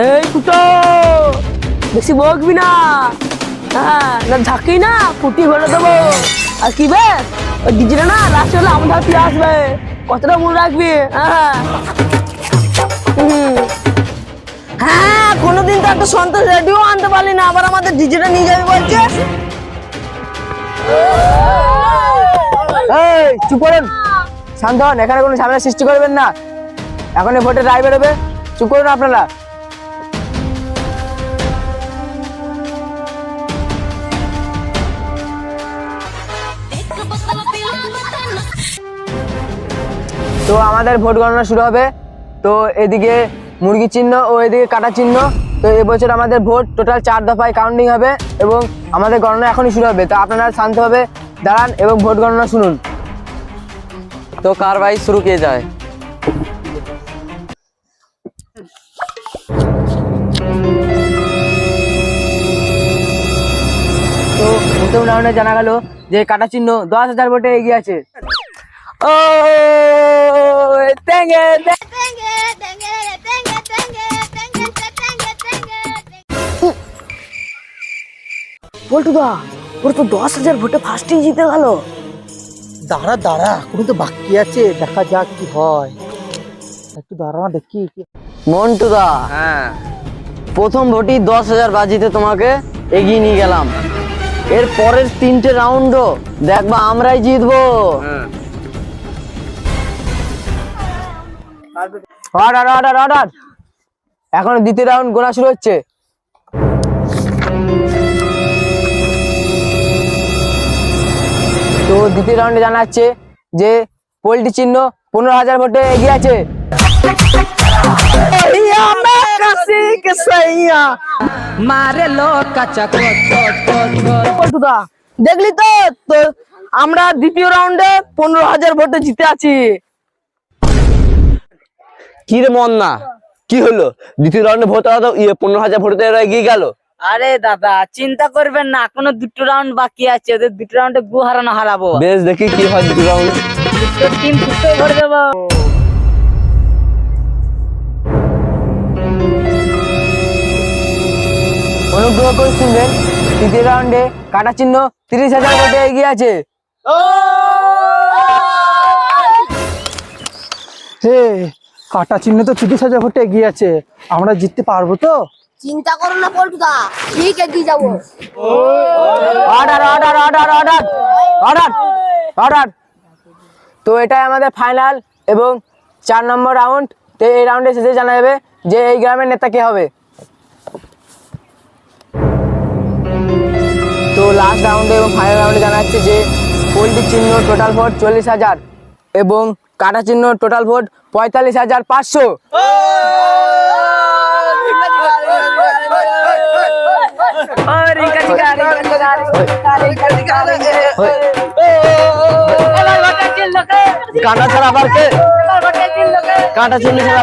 এই ফুটো বেশি বকবি না। হ্যাঁ না ঝাঁকি না ফুটি ভরে দেবো। আর কি বে? ওই ডিজিটা না লাস্ট হলে আমার হাতে আসবে। কতটা মনে রাখবি হ্যাঁ। হ্যাঁ কোনোদিন তো একটা সন্তোষ রেডিও আনতে পারলি না আবার আমাদের ডিজিটা নিয়ে যাবে বলছে এই চুপ করুন। শান্ত হন এখানে কোনো ঝামেলা সৃষ্টি করবেন না। এখন ভোটের রায় বেরোবে। চুপ করুন আপনারা। তো আমাদের ভোট গণনা শুরু হবে। তো এদিকে মুরগি চিহ্ন ও এদিকে কাটা চিহ্ন। তো এবছর আমাদের ভোট টোটাল চার দফায় কাউন্টিং হবে এবং আমাদের গণনা এখনই শুরু হবে। তো আপনারা শান্তভাবে দাঁড়ান এবং ভোট গণনা শুনুন। তো কারবাই শুরু কে যায়? তো প্রথম রাউন্ডে জানা গেল যে কাটা চিহ্ন দশ হাজার ভোটে এগিয়ে আছে। ও তেঙ্গে পল্টুদা ওর তো দশ হাজার ভোটে ফার্স্টেই জিতে গেল। দাঁড়া দাঁড়া কোনো তো বাকি আছে দেখা যাক কি হয়। একটু দাঁড়া দেখি কি- মন্টুদা হ্যাঁ। প্রথম ভোটই দশ হাজার বাজিতে তোমাকে এগিয়ে নিয়ে গেলাম। এর পরের তিনটে রাউন্ডও দেখবা আমরাই জিতবো। অর্ডার অর্ডার অর্ডার এখন দ্বিতীয় রাউন্ড গোনা শুরু হচ্ছে। তো দ্বিতীয় রাউন্ডে জানা যাচ্ছে যে পোল্ট্রি চিহ্ন পনেরো হাজার ভোটে এগিয়ে আছে। দেখলি তো? আমরা দ্বিতীয় রাউন্ডে পনেরো হাজার ভোটে জিতে আছি। কি রে মন না কি হলো? দ্বিতীয় রাউন্ডে ভোট তো ইয়ে পনেরো হাজার ভোটে এগিয়ে গেল। আরে দাদা চিন্তা করবেন না এখনও দুটো রাউন্ড বাকি আছে ওদের দুটো রাউন্ডে গু হারানো হারাবো। বেশ দেখি কি হয় দ্বিতীয় রাউন্ড টিম ফুটো করে দেবো। অনুগ্রহ করে শুনবেন তৃতীয় রাউন্ডে কাটা চিহ্ন তিরিশ হাজার ভোটে এগিয়ে আছে। হে কাটা চিহ্ন তো তিরিশ হাজার ভোটে এগিয়ে আছে। আমরা জিততে পারব তো? চিন্তা করো না পল্টুদা। ঠিক এগিয়ে যাব। Order order order order. Order order. তো এটাই আমাদের ফাইনাল এবং চার নম্বর রাউন্ড। তো এই রাউন্ডে শেষে জানা যাবে যে এই গ্রামের নেতা কে হবে। তো লাস্ট রাউন্ডে এবং ফাইনাল রাউন্ডে জানা যাচ্ছে যে পোলট্রি চিহ্ন টোটাল ভোট চল্লিশ হাজার এবং কাটা চিহ্ন টোটাল ভোট পঁয়তাল্লিশ হাজার পাঁচশো। কাটা ছাড়া কাটা চিহ্ন ছাড়া